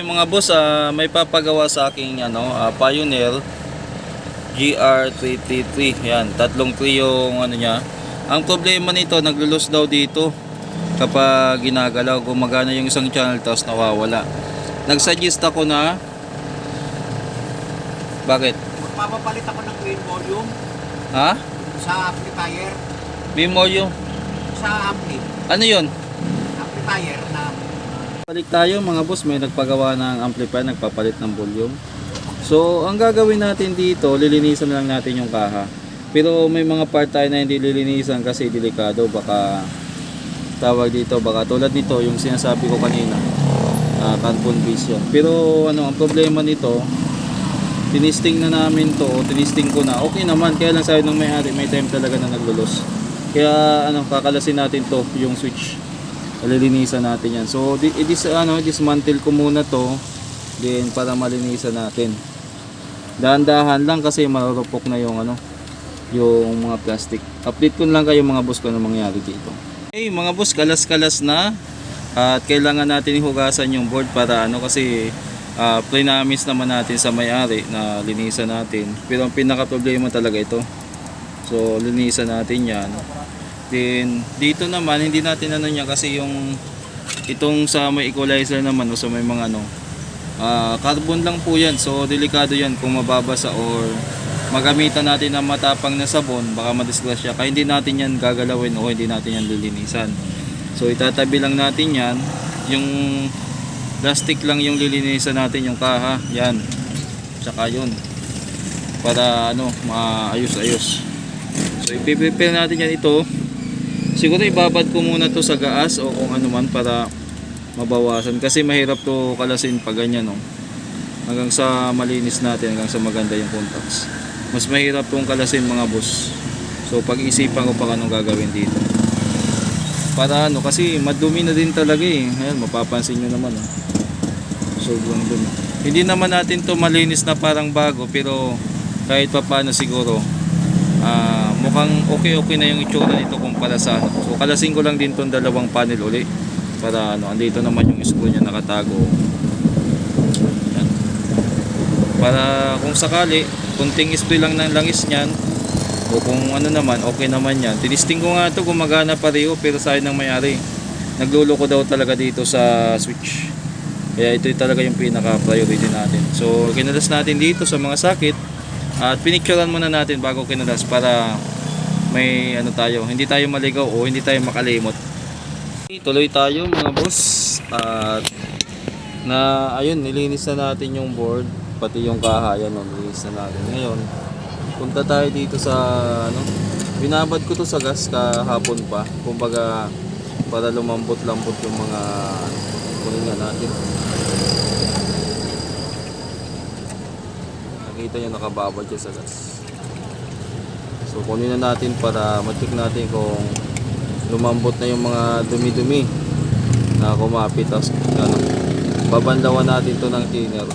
May mga boss, ah, may papagawa sa aking ano, ah, Pioneer GR333. Yan, tatlong 3 yung ano niya. Ang problema nito, naglulus daw dito kapag ginagalaw, gumagana yung isang channel tapos nawawala. Nagsuggest ako na Bakit? Magpapapalit ako ng green volume Ha? sa amplifier. Memo yung Sa ampli. ano yon? Amplifier na Balik tayo mga boss, may nagpagawa ng amplifier, nagpapalit ng volume. So, ang gagawin natin dito, lilinisan lang natin yung kaha. Pero may mga part tayo na hindi lilinisan kasi delikado, baka tawag dito, baka tulad nito, yung sinasabi ko kanina, uh, base yan. Pero ano, ang problema nito, tinisting na namin to, tinisting ko na, okay naman, kaya lang sabi ng may-ari, may time talaga na naglulos. Kaya ano, kakalasin natin to, yung switch lilinisan natin yan. So, di, dis, ano, dismantle ko muna to then para malinisan natin. Dahan-dahan lang kasi marurupok na yung ano, yung mga plastic. Update ko lang kayo mga boss ko ano mangyari dito. Okay, mga boss, kalas-kalas na at kailangan natin ihugasan yung board para ano kasi uh, namin naman natin sa may-ari na linisan natin. Pero ang pinaka problema talaga ito. So, linisan natin yan. Then dito naman hindi natin ano niya kasi yung itong sa may equalizer naman o sa may mga ano ah, carbon lang po yan. So delikado yan kung mababasa or magamitan natin ng matapang na sabon baka madisgrasya. Kaya hindi natin yan gagalawin o hindi natin yan lilinisan. So itatabi lang natin yan. Yung plastic lang yung lilinisan natin yung kaha. Yan. Tsaka yun. Para ano maayos-ayos. So ipiprepare natin yan ito siguro ibabad ko muna to sa gaas o kung ano man para mabawasan. Kasi mahirap to kalasin pag ganyan no? Hanggang sa malinis natin hanggang sa maganda yung contacts. Mas mahirap tong kalasin mga boss. So pag-isipan ko pa anong gagawin dito. Para ano kasi madumi na din talaga eh. Ayan mapapansin nyo naman oh. sobrang dumi. Hindi naman natin to malinis na parang bago pero kahit pa paano siguro ah, mukhang okay okay na yung itsura nito kumpara sa ano. So kalasin ko lang din tong dalawang panel uli para ano, andito naman yung screw niya nakatago. Yan. Para kung sakali, kunting spray lang ng langis niyan o kung ano naman, okay naman yan. Tinisting ko nga ito, gumagana pareho pero sa ng may-ari. Nagluloko daw talaga dito sa switch. Kaya ito talaga yung pinaka priority natin. So kinalas natin dito sa mga sakit at pinicturean muna natin bago kinalas para may ano tayo, hindi tayo maligaw o hindi tayo makalimot. Tuloy tayo mga boss at na ayun nilinis na natin yung board pati yung kahayan no, nilinis na natin. Ngayon, punta tayo dito sa ano, binabad ko to sa gas kahapon pa. Kumbaga para lumambot-lambot yung mga ano, kunin natin. Nakita nyo nakababad siya sa gas. So kunin na natin para ma-check natin kung lumambot na yung mga dumi-dumi na kumapit. Tapos ano, babanlawan natin to ng thinner.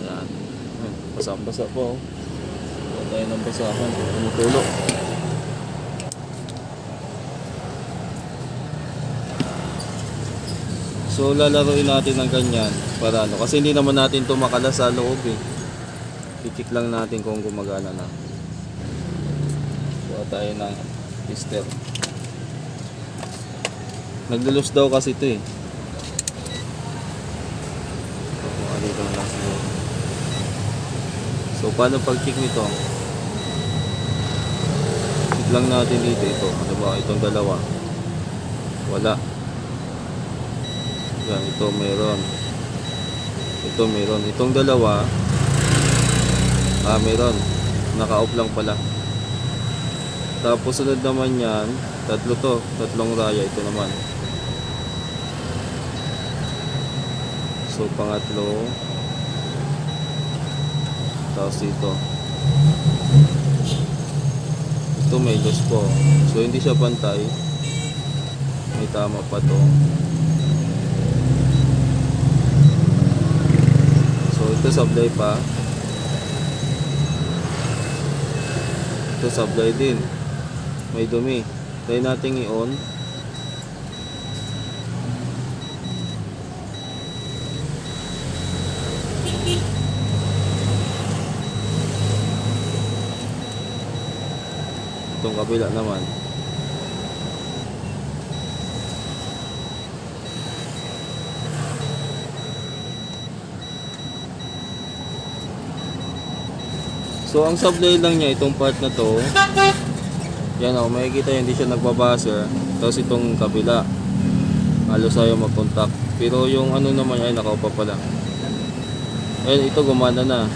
Ayan. Ayan, Basa-basa po. oh. Wala tayo ng basahan. Tumutulo. So lalaroin natin ng ganyan para ano kasi hindi naman natin to makala sa loob eh. I-check lang natin kung gumagana na. Kuha tayo ng tester. Naglulos daw kasi ito eh. So paano pag-check nito? Check lang natin dito ito. Ano ba itong dalawa? Wala. Yan, ito meron. Ito meron. Itong dalawa, ah, meron. Naka-off lang pala. Tapos sunod naman yan, tatlo to, tatlong raya ito naman. So pangatlo, tapos dito. Ito may loss po. So hindi siya pantay. May tama pa to. So ito sablay pa. Ito supply din. May dumi. Try nating i-on. Itong kabila naman. So ang supply lang niya itong part na to. Yan oh, makikita hindi siya nagbabuzzer. Tapos itong kabila. Halos ayaw mag-contact. Pero yung ano naman ay nakaupa pa lang. Ayun, ito gumana na.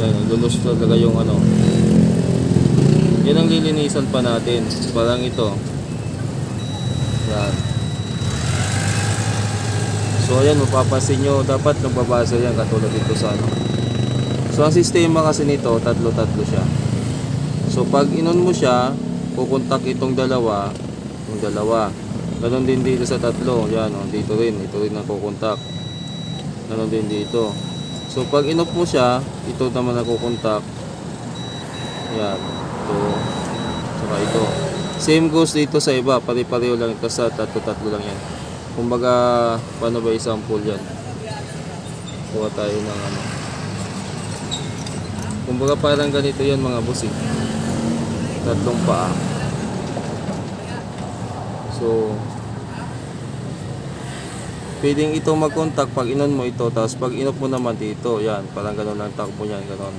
Yan, lulus talaga yung ano. Yan ang lilinisan pa natin. Parang ito. Yan. So ayan, mapapansin nyo, dapat nagbabasa yan katulad dito sa ano. So ang sistema kasi nito, tatlo-tatlo siya. So pag inon mo siya, kukontak itong dalawa, yung dalawa. Ganon din dito sa tatlo, yan o, dito rin, ito rin ang kukontak. Ganon din dito. So pag inop mo siya, ito naman ang kukontak. Yan, ito, saka ito. Same goes dito sa iba, pare-pareho lang ito sa tatlo-tatlo lang yan. Kumbaga, paano ba i-sample yan? Kuha tayo ng ano. Kumbaga parang ganito yan mga boss eh. Tatlong paa. So, pwedeng ito mag-contact pag inon mo ito, tapos pag inop mo naman dito, yan, parang ganun lang takbo yan, ganun.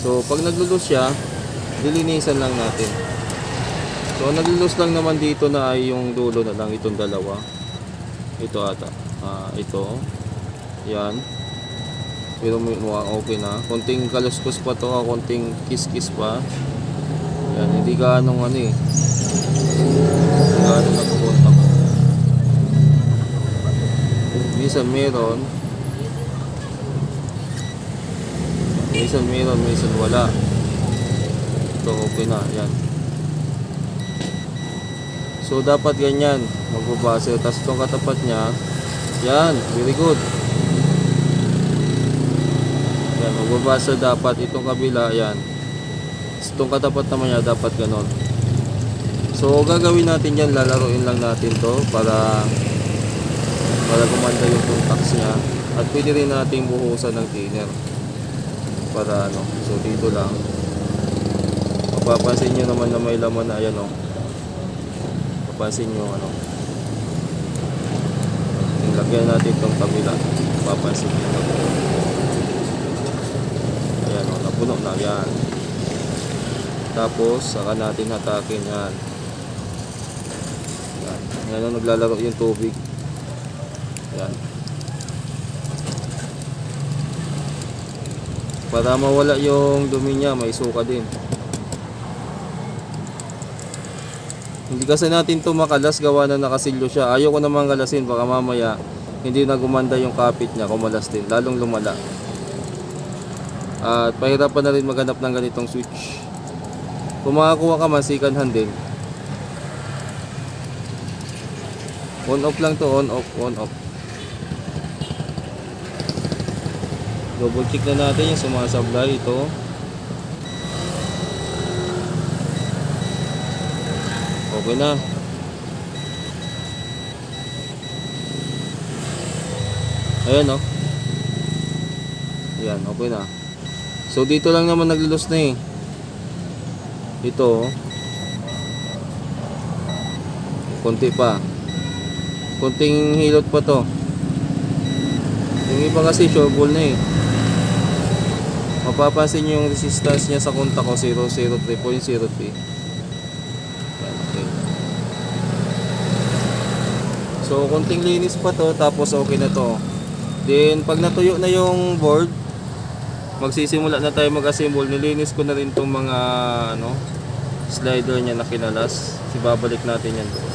So, pag naglulus siya, lilinisan lang natin. So, naglulus lang naman dito na ay yung dulo na lang itong dalawa. Ito ata. Ah, ito. Yan. Pero mukhang okay na. Konting kaluskos pa to, ah, konting kiss-kiss pa. Yan, hindi ka anong ano eh. Hindi ka anong nagkukontak. Minsan meron. Minsan meron, minsan wala. Ito okay na, yan. So dapat ganyan, magbabase. Tapos itong katapat niya, yan, very good. Yan, magbabasa dapat itong kabila, yan. Tapos Itong katapat naman niya, dapat ganon. So gagawin natin yan, lalaroin lang natin to para para gumanda yung contacts niya. At pwede rin nating buhusan ng thinner. Para ano, so dito lang. Mapapansin nyo naman na may laman na ayan o. Mapapansin nyo ano. Lagyan natin itong kabila. Mapapansin nyo na Ayan o, napuno na yan. Tapos, saka natin hatakin yan. Yan. O, naglalaro yung tubig. Yan. Para mawala yung dumi niya, may suka din. Hindi kasi natin to makalas gawa na nakasilyo siya. Ayaw ko naman kalasin baka mamaya hindi na gumanda yung kapit niya kumalas din. Lalong lumala. At pahirapan na rin maghanap ng ganitong switch. Kung makakuha ka man, second hand din. On off lang to, on off, on off. Double check na natin yung sumasablay ito. Okay na. Ayan oh. Ayan, okay na. So dito lang naman naglulus na eh. Ito oh. Konti pa. Konting hilot pa to. Yung iba kasi ball na eh. Mapapansin nyo yung resistance niya sa kontak ko 003.03. Yan, okay. So, konting linis pa to, tapos okay na to. Then, pag natuyo na yung board, magsisimula na tayo mag-assemble. Nilinis ko na rin tong mga, ano, slider niya na kinalas. Ibabalik natin yan doon.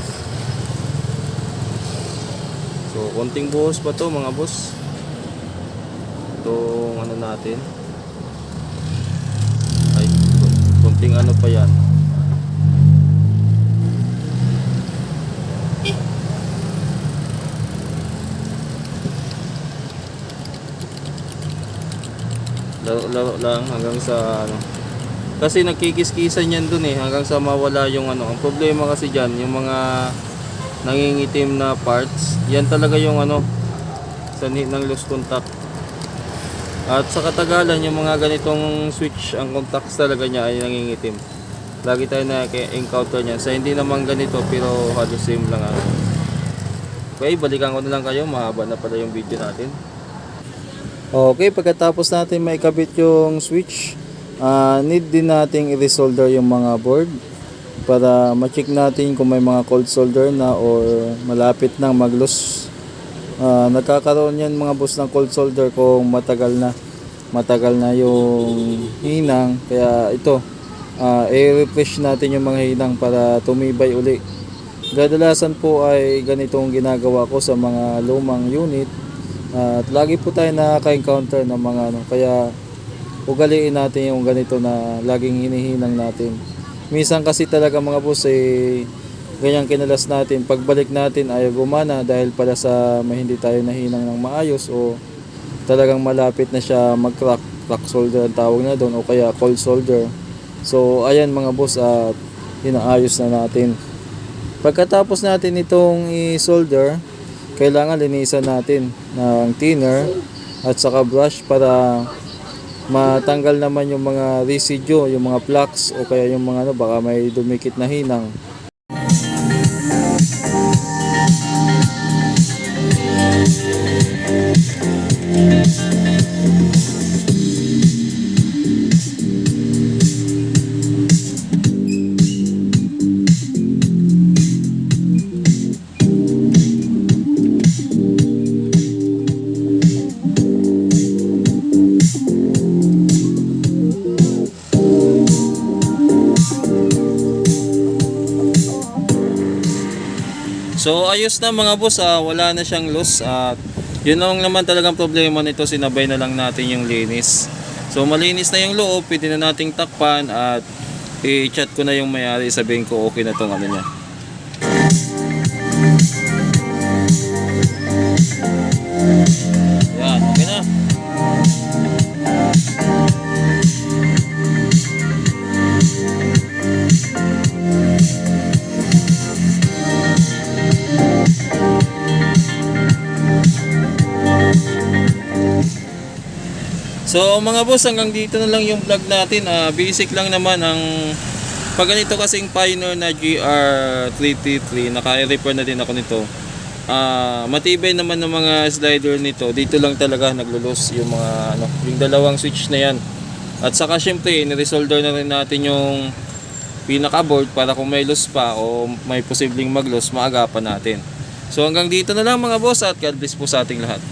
So, konting buhos pa to mga boss. Itong ano natin. Ay, konting ano pa yan. Laro-laro lang hanggang sa ano. Kasi nagkikis-kisan yan dun eh hanggang sa mawala yung ano. Ang problema kasi dyan, yung mga nangingitim na parts, yan talaga yung ano sa ng loose contact. At sa katagalan, yung mga ganitong switch, ang contacts talaga niya ay nangingitim. Lagi tayo na encounter niya. Sa hindi naman ganito pero halos same lang ano. Okay, balikan ko na lang kayo. Mahaba na pala yung video natin. Okay, pagkatapos natin may kabit yung switch, ah, need din nating i-resolder yung mga board para ma-check natin kung may mga cold solder na or malapit nang mag-loose. Ah, nagkakaroon yan mga boss ng cold solder kung matagal na matagal na yung hinang. Kaya ito ah, i-refresh natin yung mga hinang para tumibay uli. Kadalasan po ay ganitong ginagawa ko sa mga lumang unit at lagi po tayo nakaka-encounter ng mga ano kaya ugaliin natin yung ganito na laging hinihinang natin. Minsan kasi talaga mga boss eh ganyang kinalas natin. Pagbalik natin ayaw gumana dahil pala sa may hindi tayo nahinang ng maayos o talagang malapit na siya mag-crack crack solder ang tawag na doon o kaya cold solder. So ayan mga boss at inaayos na natin. Pagkatapos natin itong i-solder kailangan linisan natin ng thinner at saka brush para matanggal naman yung mga residue, yung mga plaques o kaya yung mga ano, baka may dumikit na hinang. So ayos na mga boss, ah, wala na siyang loss at yun lang naman talagang problema nito, sinabay na lang natin yung linis. So malinis na yung loob, pwede na nating takpan at i-chat ko na yung mayari, sabihin ko okay na tong ano niya. So mga boss, hanggang dito na lang yung vlog natin. Ah, basic lang naman ang pag ganito kasing Pioneer na GR333, naka-repair na din ako nito. Ah, matibay naman ng mga slider nito. Dito lang talaga naglulos yung mga ano, yung dalawang switch na yan. At saka syempre, ni-resolder na rin natin yung pinaka-board para kung may loss pa o may posibleng mag-loss, maagapan natin. So hanggang dito na lang mga boss at God bless po sa ating lahat.